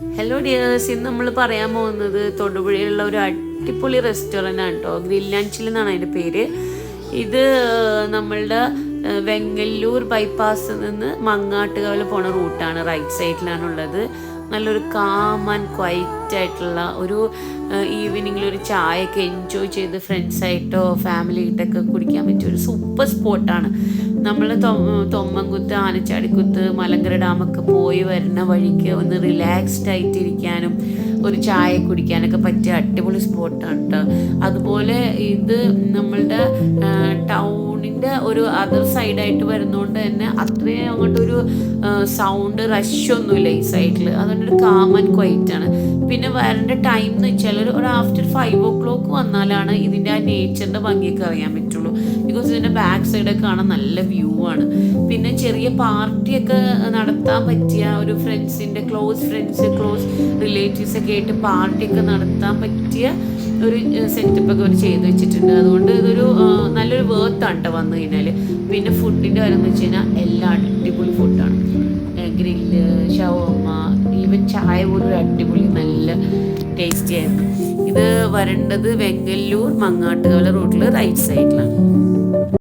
Hello dears ഇന്ന് നമ്മൾ പറയാൻ പോകുന്നത് തൊടുപുഴയിലുള്ള ഒരു അടിപൊളി റെസ്റ്റോറന്റ് ആണ് കേട്ടോ ഗ്രിൽ ലഞ്ചിൽ എന്നാണ് അതിന്റെ പേര്. ഇത് നമ്മളുടെ വെങ്ങല്ലൂർ ബൈപ്പാസിൽ നിന്ന് മങ്ങാട്ടുകാവിൽ പോണ റൂട്ടാണ് റൈറ്റ് സൈഡിലാണുള്ളത് നല്ലൊരു കാം ആൻഡ് ക്വൈറ്റ് ആയിട്ടുള്ള ഒരു ഈവനിങ്ങിൽ ഒരു ചായയൊക്കെ എൻജോയ് ചെയ്ത് ഫ്രണ്ട്സായിട്ടോ ഫാമിലി ആയിട്ടൊക്കെ കുടിക്കാൻ പറ്റിയ ഒരു സൂപ്പർ സ്പോട്ടാണ് നമ്മൾ തൊമ്മൻകുത്ത് ആനച്ചാടിക്കുത്ത് മലങ്കര ഡാമൊക്കെ പോയി വരുന്ന വഴിക്ക് ഒന്ന് റിലാക്സ്ഡ് ആയിട്ടിരിക്കാനും ഒരു ചായ കുടിക്കാനൊക്കെ പറ്റിയ അടിപൊളി സ്പോട്ടാണ് കേട്ടോ അതുപോലെ ഇത് നമ്മളുടെ ടൗണിന്റെ ഒരു അതർ സൈഡായിട്ട് വരുന്നതുകൊണ്ട് തന്നെ അത്രയും അങ്ങോട്ടൊരു സൗണ്ട് റഷൊന്നുമില്ല ഈ സൈഡിൽ അതുകൊണ്ട് ഒരു കാം ആൻഡ് ക്വൈറ്റ് ആണ്. പിന്നെ വരേണ്ട ടൈം എന്ന് വെച്ചാൽ ഒരു ആഫ്റ്റർ ഫൈവ് ഓ ക്ലോക്ക് വന്നാലാണ് ഇതിന്റെ ആ നേച്ചറിന്റെ ഭംഗിയൊക്കെ അറിയാൻ പറ്റുള്ളൂ. ബിക്കോസ് ഇതിന്റെ ബാക്ക് സൈഡൊക്കെ കാണാൻ നല്ല വ്യൂ ആണ്. പിന്നെ ചെറിയ പാർട്ടിയൊക്കെ നടത്താൻ പറ്റിയ ഒരു ഫ്രണ്ട്സിന്റെ ക്ലോസ് ഫ്രണ്ട്സ് ക്ലോസ് റിലേറ്റീവ്സ് ഒക്കെ ആയിട്ട് പാർട്ടിയൊക്കെ നടത്താൻ പറ്റിയ ഒരു സെറ്റപ്പ് ഒക്കെ അവർ ചെയ്ത് വെച്ചിട്ടുണ്ട്. അതുകൊണ്ട് ഇതൊരു നല്ലൊരു കേട്ടോ വന്നു കഴിഞ്ഞാൽ പിന്നെ ഫുഡിന്റെ കാര്യം എന്ന് വെച്ച് കഴിഞ്ഞാൽ എല്ലാം അടിപൊളി ഫുഡാണ് ഗ്രില്ല് ഷവമ്മ ഈവൻ ചായ പോലും അടിപൊളി നല്ല ടേസ്റ്റി ആയിരുന്നു. ഇത് വരേണ്ടത് വെങ്ങല്ലൂർ മങ്ങാട്ടുകാല റോഡിൽ റൈറ്റ് സൈഡിലാണ്